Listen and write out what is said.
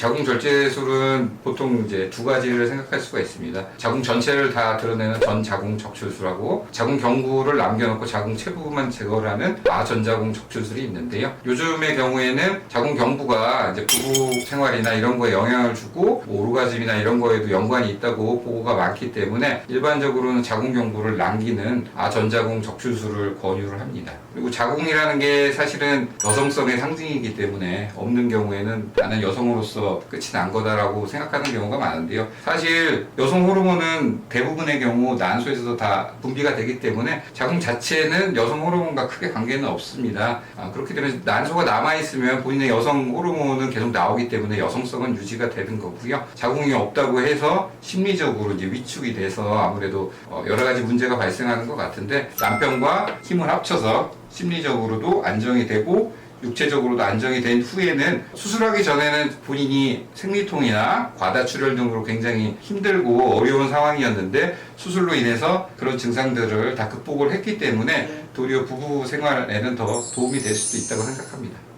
자궁 절제술은 보통 이제 두 가지를 생각할 수가 있습니다. 자궁 전체를 다 드러내는 전 자궁 적출술하고 자궁 경부를 남겨놓고 자궁 채부분만 제거를 하는 아전자궁 적출술이 있는데요. 요즘의 경우에는 자궁 경부가 이제 부부 생활이나 이런 거에 영향을 주고 뭐 오르가즘이나 이런 거에도 연관이 있다고 보고가 많기 때문에 일반적으로는 자궁 경부를 남기는 아전자궁 적출술을 권유를 합니다. 그리고 자궁이라는 게 사실은 여성성의 상징이기 때문에 없는 경우에는 나는 여성으로서 끝이 난 거다라고 생각하는 경우가 많은데요. 사실 여성 호르몬은 대부분의 경우 난소에서도 다 분비가 되기 때문에 자궁 자체는 여성 호르몬과 크게 관계는 없습니다. 아, 그렇기 때문에 난소가 남아 있으면 본인의 여성 호르몬은 계속 나오기 때문에 여성성은 유지가 되는 거고요. 자궁이 없다고 해서 심리적으로 이제 위축이 돼서 아무래도 어, 여러 가지 문제가 발생하는 것 같은데 남편과 힘을 합쳐서 심리적으로도 안정이 되고 육체적으로도 안정이 된 후에는 수술하기 전에는 본인이 생리통이나 과다출혈 등으로 굉장히 힘들고 어려운 상황이었는데 수술로 인해서 그런 증상들을 다 극복을 했기 때문에 도리어 부부 생활에는 더 도움이 될 수도 있다고 생각합니다.